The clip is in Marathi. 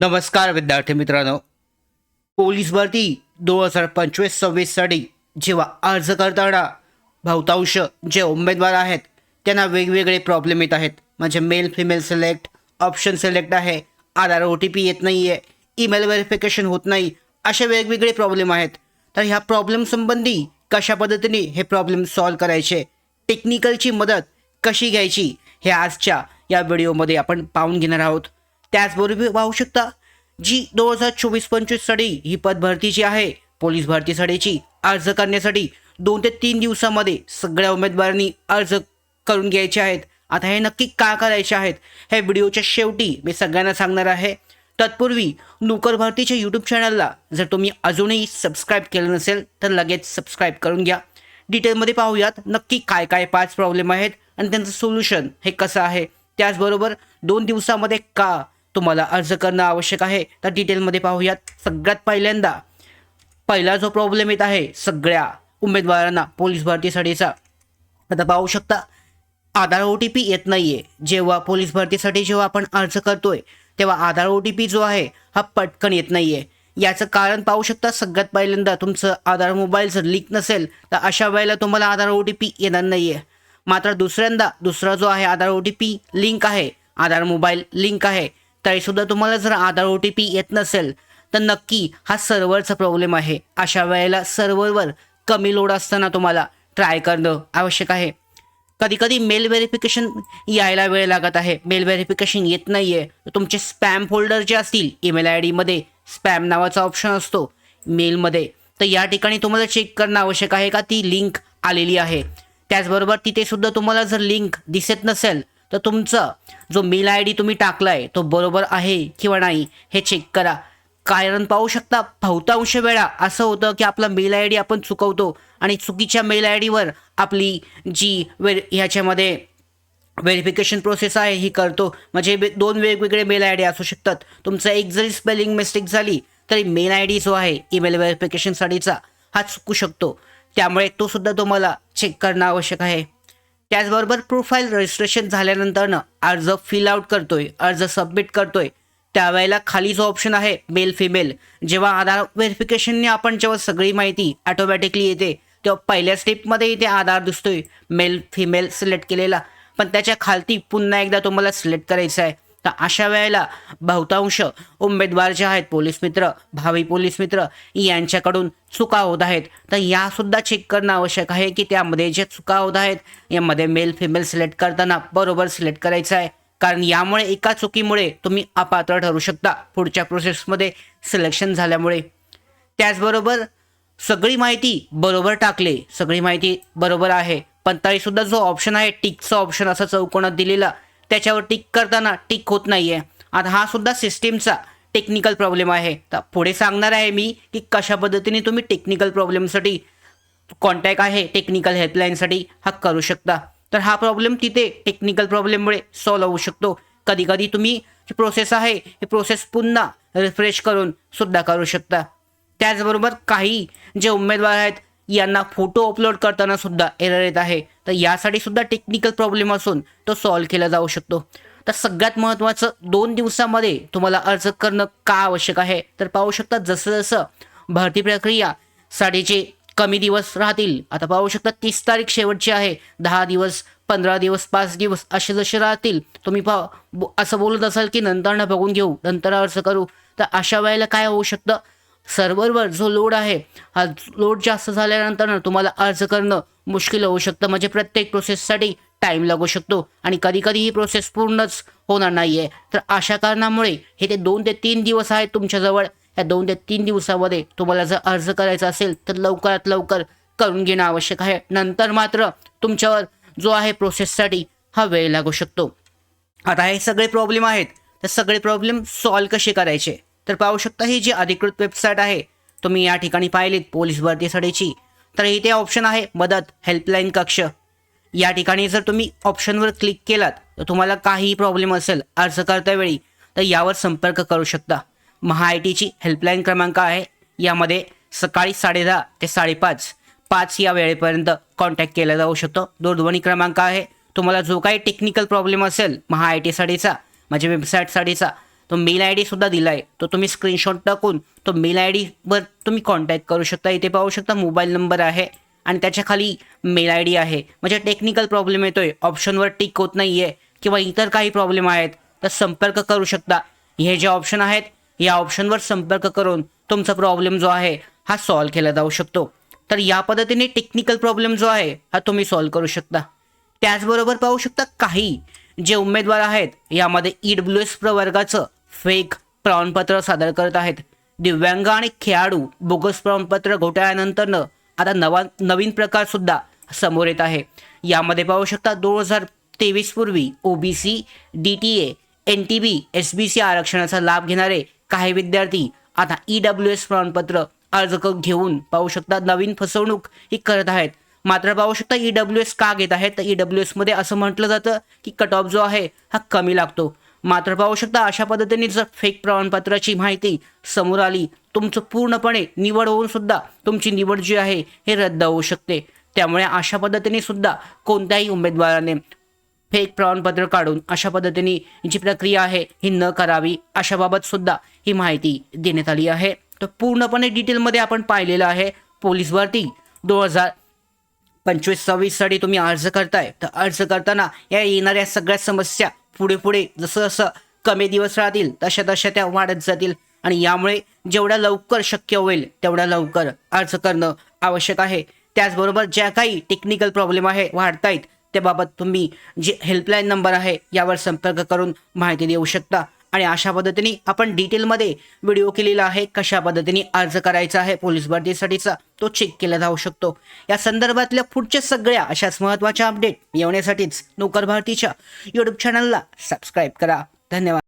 नमस्कार विद्यार्थी मित्रांनो. पोलीस भरती दोन हजार पंचवीस सव्वीससाठी जेव्हा अर्ज करताना बहुतांश जे उमेदवार आहेत त्यांना वेगवेगळे प्रॉब्लेम येत आहेत. म्हणजे male female select option select आहे. आधार ओ टी पी येत नाही आहे ईमेल व्हेरिफिकेशन होत नाही असे वेगवेगळे प्रॉब्लेम आहेत. तर ह्या प्रॉब्लेम संबंधी कशा पद्धतीने हे प्रॉब्लेम सॉल्व करायचे टेक्निकलची मदत कशी घ्यायची हे आजच्या या व्हिडिओमध्ये आपण पाहून घेणार आहोत. त्याचबरोबर पाहू शकता जी दोन हजार चोवीस पंचवीससाठी ही पद भरतीची आहे. पोलीस भरतीसाठीची अर्ज करण्यासाठी दोन ते तीन दिवसामध्ये सगळ्या उमेदवारांनी अर्ज करून घ्यायचे आहेत. आता हे नक्की का करायचे आहेत हे व्हिडिओच्या शेवटी मी सगळ्यांना सांगणार आहे. तत्पूर्वी नोकर भरतीच्या यूट्यूब चॅनलला जर तुम्ही अजूनही सबस्क्राईब केलं नसेल तर लगेच सबस्क्राईब करून घ्या. डिटेलमध्ये पाहूयात नक्की काय काय पाच प्रॉब्लेम आहेत आणि त्यांचं सोल्युशन हे कसं आहे. त्याचबरोबर दोन दिवसामध्ये का तुम्हाला अर्ज करणं आवश्यक आहे. तर डिटेलमध्ये पाहूयात. सगळ्यात पहिल्यांदा पहिला जो प्रॉब्लेम येत आहे सगळ्या उमेदवारांना पोलीस भरतीसाठीचा आता पाहू शकता आधार ओ टी पी येत नाही आहे जेव्हा पोलीस भरतीसाठी जेव्हा आपण अर्ज करतोय तेव्हा आधार ओ टी पी जो आहे हा पटकन येत नाही आहे याचं कारण पाहू शकता सगळ्यात पहिल्यांदा तुमचं आधार मोबाईल जर लिंक नसेल तर अशा वेळेला तुम्हाला आधार ओ टी पी येणार नाही आहे मात्र दुसऱ्यांदा दुसरा जो आहे Aadhaar O T P link आहे आधार मोबाईल लिंक आहे तरीसुद्धा तुम्हाला जर आधार ओ टी पी येत नसेल तर नक्की हा सर्व्हरचा प्रॉब्लेम आहे. अशा वेळेला सर्व्हरवर कमी लोड असताना तुम्हाला ट्राय करणं आवश्यक आहे. कधी कधी मेल व्हेरिफिकेशन यायला वेळ लागत आहे. मेल व्हेरिफिकेशन येत नाही आहे तुमचे स्पॅम फोल्डर जे असतील ईमेल आय डीमध्ये स्पॅम नावाचा ऑप्शन असतो. मेलमध्ये. तर या ठिकाणी तुम्हाला चेक करणं आवश्यक आहे का? ती लिंक आलेली आहे. त्याचबरोबर तिथे सुद्धा तुम्हाला जर लिंक दिसत नसेल तर तुमचा जो मेल आय डी तुम्ही टाकला आहे तो बरोबर आहे किंवा नाही हे चेक करा. कारण पाहू शकता बहुतांश वेळा असं होतं की आपला मेल आय डी आपण चुकवतो आणि चुकीच्या मेल आय डीवर आपली जी वे ह्याच्यामध्ये व्हेरिफिकेशन प्रोसेस आहे ही करतो. म्हणजे दोन वेगवेगळे मेल आय डी असू शकतात. तुमचं एक जरी स्पेलिंग मिस्टेक झाली तरी मेल आय डी जो आहे ईमेल व्हेरिफिकेशनसाठीचा हा चुकू शकतो. त्यामुळे तो सुद्धा तुम्हाला चेक करणं आवश्यक आहे. त्याचबरोबर प्रोफाईल रजिस्ट्रेशन झाल्यानंतरनं अर्ज फिल आउट करतोय अर्ज सबमिट करतोय. त्यावेळेला खाली जो ऑप्शन आहे मेल फिमेल जेव्हा आधार व्हेरिफिकेशनने आपण जेव्हा सगळी माहिती ऑटोमॅटिकली येते तेव्हा पहिल्या स्टेपमध्ये इथे आधार दिसतोय मेल फिमेल सिलेक्ट केलेला. पण त्याच्या खालती पुन्हा एकदा तुम्हाला सिलेक्ट करायचं आहे. तर अशा वेळेला बहुतांश उमेदवार जे आहेत पोलीस मित्र भावी पोलीस मित्र यांच्याकडून चुका होत आहेत. तर यासुद्धा चेक करणं आवश्यक आहे की त्यामध्ये जे चुका होत आहेत यामध्ये मेल फिमेल सिलेक्ट करताना बरोबर सिलेक्ट करायचं आहे. कारण यामुळे एका चुकीमुळे तुम्ही अपात्र ठरू शकता पुढच्या प्रोसेसमध्ये सिलेक्शन झाल्यामुळे. त्याचबरोबर सगळी माहिती बरोबर टाकले सगळी माहिती बरोबर आहे. पण तरीसुद्धा जो ऑप्शन आहे टिकचा ऑप्शन असा चौकोनात दिलेला त्याच्यावर टिक करताना टिक होत नाही आहे आता हा सुद्धा सिस्टीमचा टेक्निकल प्रॉब्लेम आहे. तर पुढे सांगणार आहे मी की कशा पद्धतीने तुम्ही टेक्निकल प्रॉब्लेमसाठी कॉन्टॅक्ट आहे टेक्निकल हेल्पलाईनसाठी हा करू शकता. तर हा प्रॉब्लेम तिथे टेक्निकल प्रॉब्लेममुळे सॉल्व होऊ शकतो. कधी कधी तुम्ही जी प्रोसेस आहे ही प्रोसेस पुन्हा रिफ्रेश करून सुद्धा करू शकता. त्याचबरोबर काही जे उमेदवार आहेत यांना फोटो अपलोड करताना सुद्धा एरर येत आहे. तर यासाठी सुद्धा टेक्निकल प्रॉब्लेम असून तो सॉल्व केला जाऊ शकतो. तर सगळ्यात महत्त्वाचं दोन दिवसामध्ये तुम्हाला अर्ज करणं का आवश्यक आहे? तर पाहू शकता जसं जसं भरती प्रक्रिया साठीचे कमी दिवस राहतील आता पाहू शकता तीस तारीख शेवटची आहे. दहा दिवस पंधरा दिवस पाच दिवस असे जसे राहतील तुम्ही पा असं बोलत असाल की नंतरनं बघून घेऊ नंतर अर्ज करू. तर अशा वेळेला काय होऊ शकतं? सर्व्हरवर जो लोड आहे हा लोड जास्त झाल्यानंतर तुम्हाला अर्ज करणं मुश्किल होऊ शकतं. म्हणजे प्रत्येक प्रोसेससाठी टाईम लागू शकतो. आणि कधी कधी ही प्रोसेस पूर्णच होणार नाही आहे तर अशा कारणामुळे हे ते दोन ते तीन दिवस आहेत तुमच्याजवळ या दोन ते तीन दिवसामध्ये तुम्हाला जर अर्ज करायचा असेल तर लवकरात लवकर करून घेणं आवश्यक आहे. नंतर मात्र तुमच्यावर जो आहे प्रोसेससाठी हा वेळ लागू शकतो. आता हे सगळे प्रॉब्लेम आहेत. तर सगळे प्रॉब्लेम सॉल्व कसे करायचे? तर पाहू शकता ही जी अधिकृत वेबसाईट आहे तुम्ही या ठिकाणी पाहिलीत पोलीस भरतीसाठीची तर इथे ऑप्शन आहे मदत हेल्पलाईन कक्ष. या ठिकाणी जर तुम्ही ऑप्शनवर क्लिक केलात तर तुम्हाला काहीही प्रॉब्लेम असेल अर्ज करतावेळी तर यावर संपर्क करू शकता. महा आय टीची हेल्पलाईन क्रमांक आहे. यामध्ये सकाळी साडेदहा ते साडेपाच पाच या वेळेपर्यंत कॉन्टॅक्ट केला जाऊ शकतो. दूरध्वनी क्रमांक आहे. तुम्हाला जो काही टेक्निकल प्रॉब्लेम असेल महा आय टीसाठीचा म्हणजे वेबसाईटसाठीचा तो मेल आय डीसुद्धा दिला आहे तो तुम्ही स्क्रीनशॉट टाकून तो मेल आय डीवर तुम्ही कॉन्टॅक्ट करू शकता. इथे पाहू शकता मोबाईल नंबर आहे आणि त्याच्याखाली मेल आय डी आहे. म्हणजे टेक्निकल प्रॉब्लेम येतोय. ऑप्शनवर टिक होत नाही आहे किंवा इतर काही प्रॉब्लेम आहेत तर संपर्क करू शकता. हे जे ऑप्शन आहेत या ऑप्शनवर संपर्क करून तुमचा प्रॉब्लेम जो आहे हा सॉल्व्ह केला जाऊ शकतो. तर या पद्धतीने टेक्निकल प्रॉब्लेम जो आहे हा तुम्ही सॉल्व्ह करू शकता. त्याचबरोबर पाहू शकता काही जे उमेदवार आहेत यामध्ये ई डब्ल्यू एस प्रवर्गाचं फेक प्रमाणपत्र सादर करत आहेत. दिव्यांग आणि खेळाडू बोगस प्रमाणपत्र घोटाळ्यानंतरनं आता नवा नवीन प्रकार सुद्धा समोर येत आहे. यामध्ये पाहू शकता दोन हजार तेवीस पूर्वी OBC D T A N T B S B C आरक्षणाचा लाभ घेणारे काही विद्यार्थी आता ई डब्ल्यू एस प्रमाणपत्र अर्ज घेऊन पाहू शकता नवीन फसवणूक ही करत आहेत. मात्र पाहू शकता ई डब्ल्यू एस का घेत आहेत? तर ई डब्ल्यू एसमध्ये असं म्हटलं जातं की कट ऑफ जो आहे हा कमी लागतो. मात्र पाहू शकता अशा पद्धतीने जर फेक प्रमाणपत्राची माहिती समोर आली तुमचं पूर्णपणे निवड होऊन सुद्धा तुमची निवड जी आहे हे रद्द होऊ शकते. त्यामुळे अशा पद्धतीने सुद्धा कोणत्याही उमेदवाराने फेक प्रमाणपत्र काढून अशा पद्धतीने जी प्रक्रिया आहे ही न करावी अशाबाबत सुद्धा ही माहिती देण्यात आली आहे. तर पूर्णपणे डिटेलमध्ये आपण पाहिलेलं आहे पोलीस भरती दोन हजार पंचवीस सव्वीससाठी तुम्ही अर्ज करताय. तर अर्ज करताना या येणाऱ्या सगळ्या समस्या पुढे पुढे जसं जसं कमी दिवस राहतील तशा तशा त्या वाढत जातील. आणि यामुळे जेवढ्या लवकर शक्य होईल तेवढ्या लवकर अर्ज करणं आवश्यक आहे. त्याचबरोबर ज्या काही टेक्निकल प्रॉब्लेम आहे वाढतायत त्याबाबत तुम्ही जे हेल्पलाईन नंबर आहे यावर संपर्क करून माहिती देऊ शकता. आणि अशा पद्धतीने आपण डिटेलमध्ये व्हिडिओ केलेला आहे कशा पद्धतीने अर्ज करायचा आहे पोलीस भरतीसाठीचा तो चेक केला जाऊ शकतो. या संदर्भातल्या पुढच्या सगळ्या अशाच महत्त्वाच्या अपडेट येण्यासाठीच नोकर भारतीच्या यूट्यूब चॅनलला सबस्क्राईब करा. धन्यवाद.